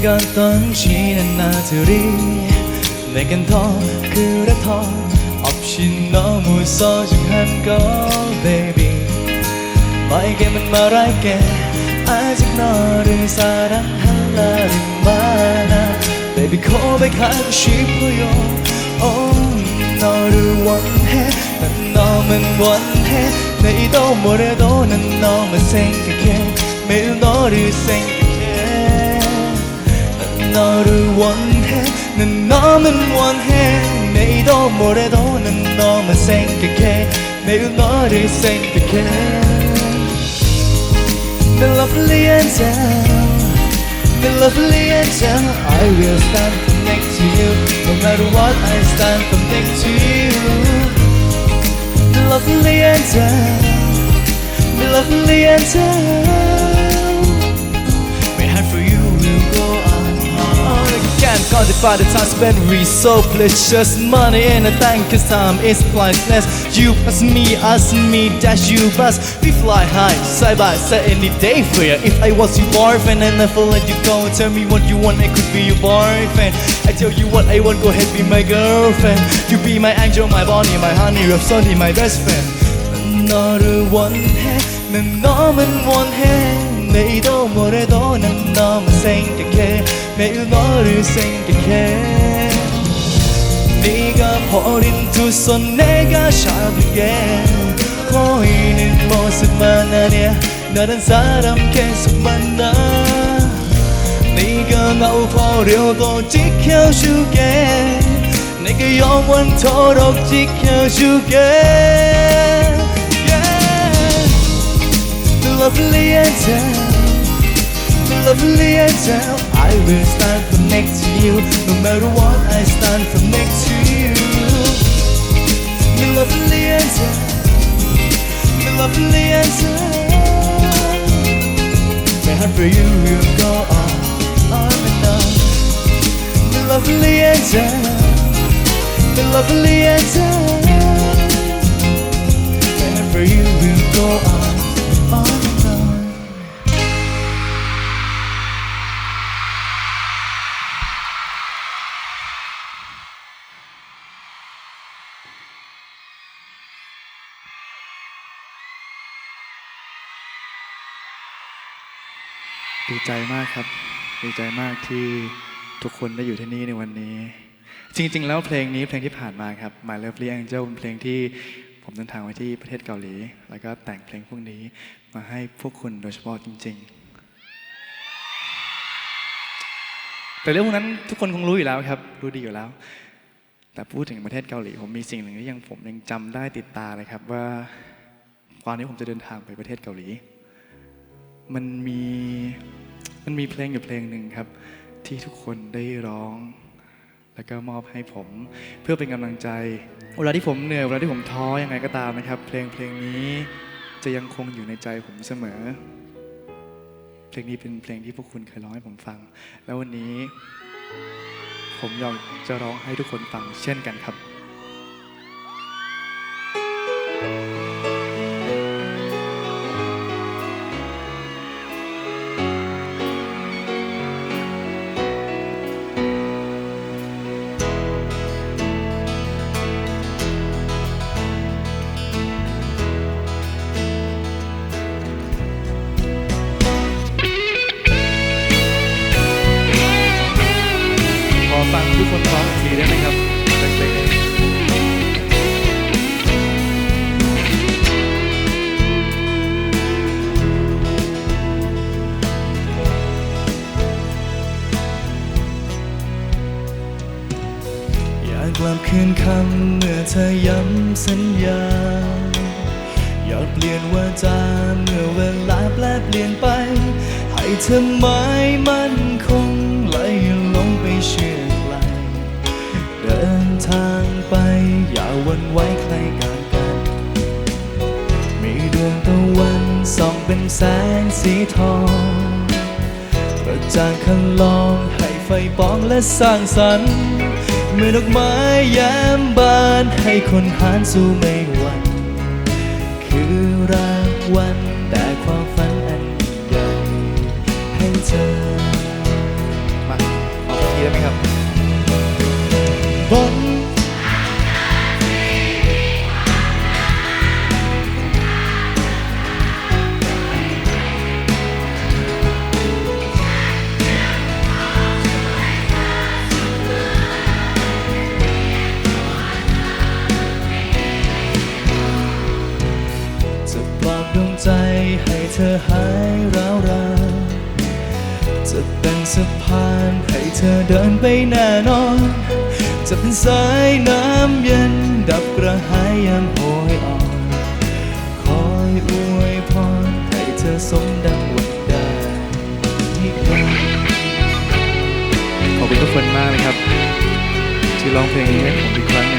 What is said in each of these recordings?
어떤 지난 나들이 내겐 더 그래 더 없이 너무 소중한 걸 baby. 너에게만 말할게. 아직 너를 사랑할 날이 많아. Baby 고백하고 싶어요. Oh, 너를 원해. 난 너만 원해. 내일도 모레도 난 너만 생각해. 매일 너를 생각해. 난 너를 원해 난 너만 원해 내일도 모레도 난 너만 생각해 매일 너를 생각해 The lovely angel The lovely angel I will stand for next to you No matter what I stand for next to you The lovely angel The lovely angel Quantify the time spent we so precious Money and a time cause time is priceless. You ask me, ask me, dash you bus We fly high, side by side any day for you If I was your boyfriend and I never let you go. Tell me what you want, I could be your boyfriend. I tell you what I want, go ahead be my girlfriend. You be my angel, my Bonnie, my honey, Rhapsody, my best friend. Another one hand, then no man one hand 내일도 모레도 난 너만 생각해. 매일 너를 생각해. 네가 버린 두 손 내가 잡을게. 보이는 모습만 아니야. 다른 사람 계속 만나. 네가 날 버려도 지켜줄게. 내가 영원토록 지켜줄게. Lovely angel The lovely I I will stand from next to you No matter what I stand from next to you. You're lovely I tell lovely I tell Man, for you will go on, on and on. You're lovely I tell lovely I tell Man, for you you'll go on. ดีใจมากครับ ดีใจมากที่ทุกคนได้อยู่ที่นี่ในวันนี้ จริง ๆ แล้วเพลงนี้เพลงที่ผ่านมาครับ My Lovely Angel เป็นเพลงที่ผมเดินทางไปที่ประเทศเกาหลี แล้วก็แต่งเพลงพวกนี้มาให้พวกคุณโดยเฉพาะจริง ๆ แต่เรื่องพวกนั้นทุกคนคงรู้อยู่แล้วครับ รู้ดีอยู่แล้ว แต่พูดถึงประเทศเกาหลี ผมมีสิ่งหนึ่งที่ยังผมยังจำได้ติดตาเลยครับว่าตอนนี้ผมจะเดินทางไปประเทศเกาหลี มันมี มันมีเพลงอยู่เพลงหนึ่งครับ ที่ทุกคนได้ร้อง แล้วก็มอบให้ผมเพื่อเป็นกำลังใจ เวลาที่ผมเหนื่อยเวลาที่ผมท้อยังไงก็ตามนะครับ เพลงเพลงนี้จะยังคงอยู่ในใจผมเสมอ เพลงนี้เป็นเพลงที่พวกคุณเคยร้องให้ผมฟัง แล้ววันนี้ ผมอยากจะร้องให้ทุกคนฟังเช่นกันครับากกลับคืนคำเมื่อเธอย้ำสัญญา อยากเปลี่ยนว่าจาเมื่อเวลาแปลเปลี่ยนไป ให้เธอหมายมั่นคงไหลลงไปเชื่อไกลเดินทางไปอย่าวันไว้ใครกันกัน มีดวงตะวันส่องเป็นแสงสีทองกระจ่างคันลองให้ไฟปองและสร้างสรรค์ เมื่อดอกไม้ยามบานให้คนหานสู่ไม่หวัน ไปแน่นอน จะเป็นสายน้ำเย็นดับกระหายยามโหยอ่อนคอยอวยพรให้เธอสมดังหวังได้ขอบคุณทุกคนมากนะครับ ที่ร้องเพลงนี้ให้ผมอีกครั้ง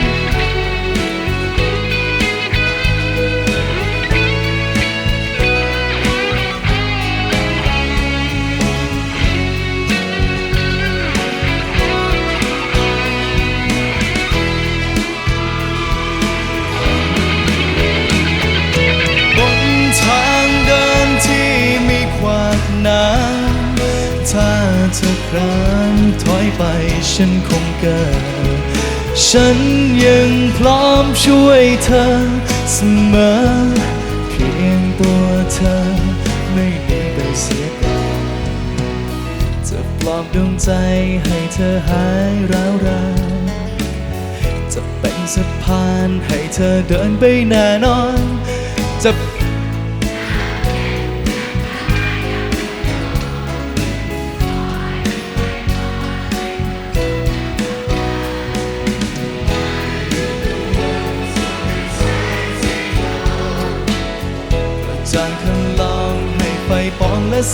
ครานถอยไปฉันคงเกิด ฉันยังพร้อมช่วยเธอเสมอ เพียงตัวเธอไม่หนีไปเสียก่อนจะปลอบดวงใจให้เธอหายร้าวรานจะเป็นสะพานให้เธอเดินไปแน่นอนจะ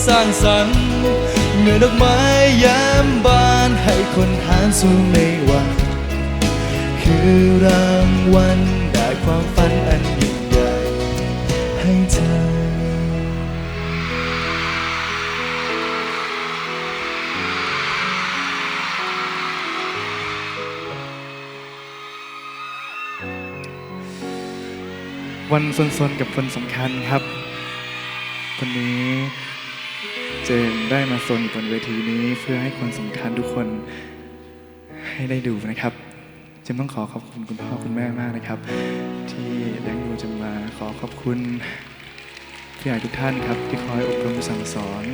สร้างสรรค์เมื่อดอกไม้ย้มบานให้คนหาสู่ไม่หวังคือรางวัลได้ความฝันอันยิ่งใหญ่ให้เธอวันซนๆกับคนสำคัญครับวันนี้ เจมส์ได้มาซนบนเวทีนี้เพื่อให้คนสำคัญทุกคนให้ได้ดูนะครับเจมส์ต้องขอขอบคุณคุณพ่อคุณแม่มากนะครับ ที่เลี้ยงดูเจมส์มาขอขอบคุณผู้ใหญ่ทุกท่านครับ ที่คอยอบรมสั่งสอน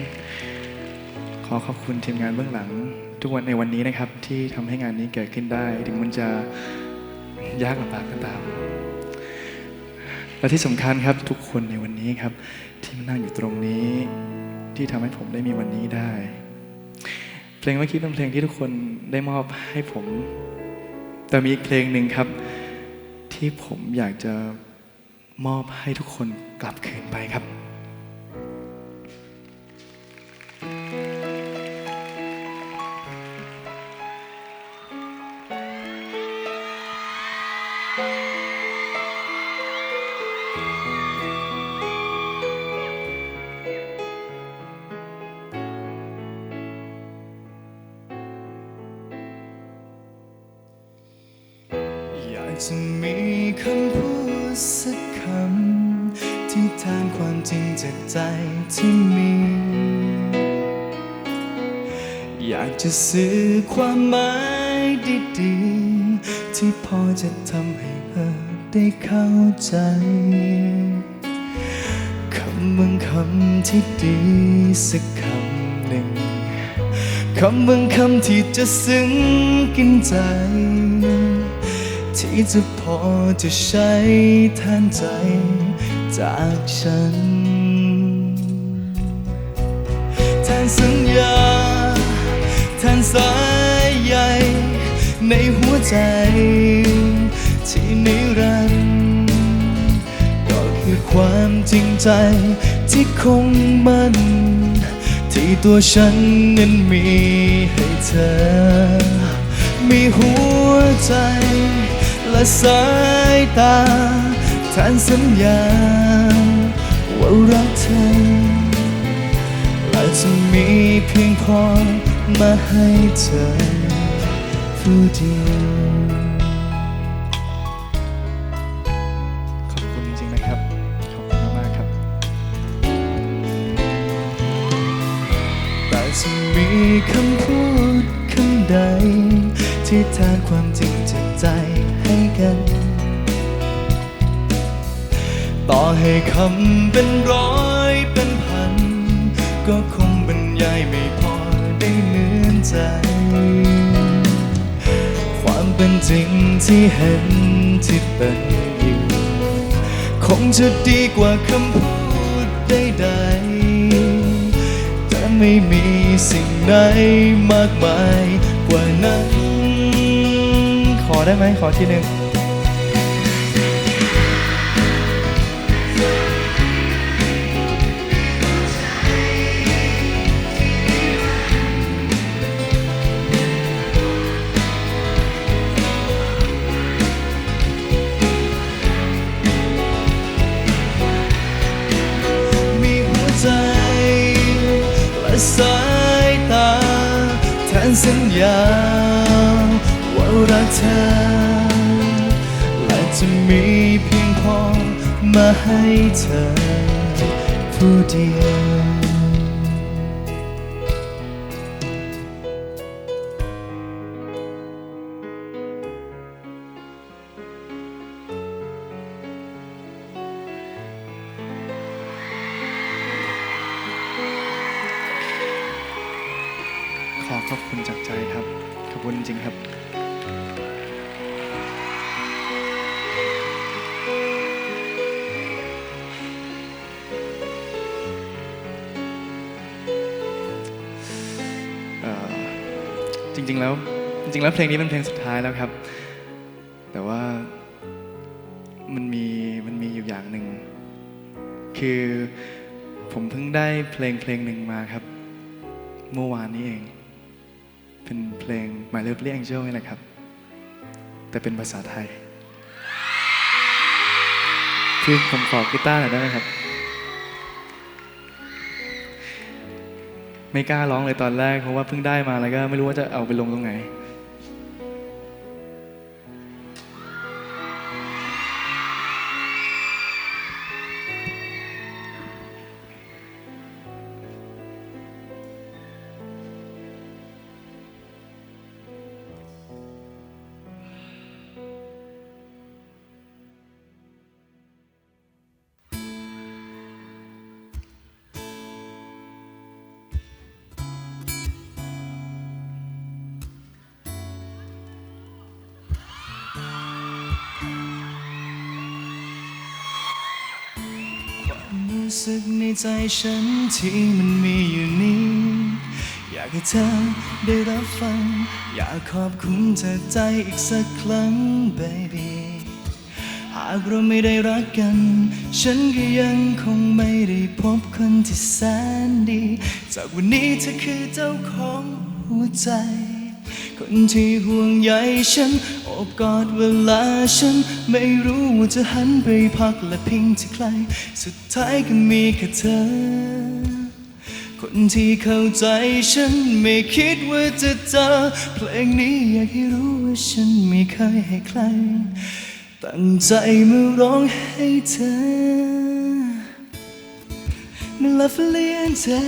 ขอขอบคุณทีมงานเบื้องหลัง ทุกวันในวันนี้นะครับ ที่ทำให้งานนี้เกิดขึ้นได้ ถึงมันจะยากลำบากก็ตาม และที่สำคัญครับทุกคนในวันนี้ครับ ที่มานั่งอยู่ตรงนี้ ที่ทำให้ผมได้มีวันนี้ได้ เพลงเมื่อกี้เป็นเพลงที่ทุกคนได้มอบให้ผม แต่มีอีกเพลงหนึ่งครับ ที่ผมอยากจะมอบให้ทุกคนกลับคืนไปครับ จะสื่อความหมายดีๆ ที่พอจะทำให้เธอได้เข้าใจคำบางคำที่ดีสักคำหนึ่งคำบางคำที่จะซึ้งกินใจ ที่จะพอจะใช้แทนใจจากฉัน ในหัวใจ ที่นิรันดร์ก็คือความจริงใจที่คงมันที่ตัวฉันนั้นมีให้เธอ มีหัวใจ และสายตาแทนสัญญา ว่ารักเธอ และจะมีเพียงพอมาให้เธอ ผู้เดียวขอบคุณจริงๆนะครับ ขอบคุณมากๆครับ แต่จะมีคำพูดคำใด ที่แท้ความจริงจากใจให้กัน ต่อให้คำเป็นร้อยเป็นพัน ก็คงบรรยายไม่พอได้เหมือนใจ ความเป็นจริงที่เห็นที่เป็นอยู่คงจะดีกว่าคำพูดใดๆแต่ไม่มีสิ่งไหนมากมายกว่านั้น ขอได้ไหมขอทีหนึ่ง ยามว่ารักเธอ และจะมีเพียงพอมาให้เธอผู้เดียว ขอขอบคุณจากใจครับ ขอบคุณจริงครับเอ่อจริงๆแล้วจริงๆแล้วเพลงนี้เป็นเพลงสุดท้ายแล้วครับ แต่ว่ามันมีมันมีอยู่อย่างหนึ่ง คือผมเพิ่งได้เพลงเพลงหนึ่งมาครับ เมื่อวานนี้เอง เป็นเพลง My Lovely Angel นี่แหละครับ แต่เป็นภาษาไทยพี่ผมขอกีตาร์หน่อยได้ไหมครับ ไม่กล้าร้องเลยตอนแรกเพราะว่าเพิ่งได้มาแล้วก็ไม่รู้ว่าจะเอาไปลงตรงไหน รู้สึกในใจฉันที่มันมีอยู่นี้ อยากให้เธอได้รับฟัง อยากขอบคุณจากใจอีกสักครั้ง baby หากเราไม่ได้รักกัน ฉันก็ยังคงไม่ได้พบคนที่แสนดี จากวันนี้เธอคือเจ้าของหัวใจ คนที่ห่วงใยฉันอบกอดเวลาฉัน ไม่รู้ว่าจะหันไปพักและพิงที่ใคร สุดท้ายก็มีแค่เธอ คนที่เข้าใจฉันไม่คิดว่าจะเจอ เพลงนี้อยากให้รู้ว่าฉันไม่เคยให้ใคร ตั้งใจมาร้องให้เธอ My lovely angel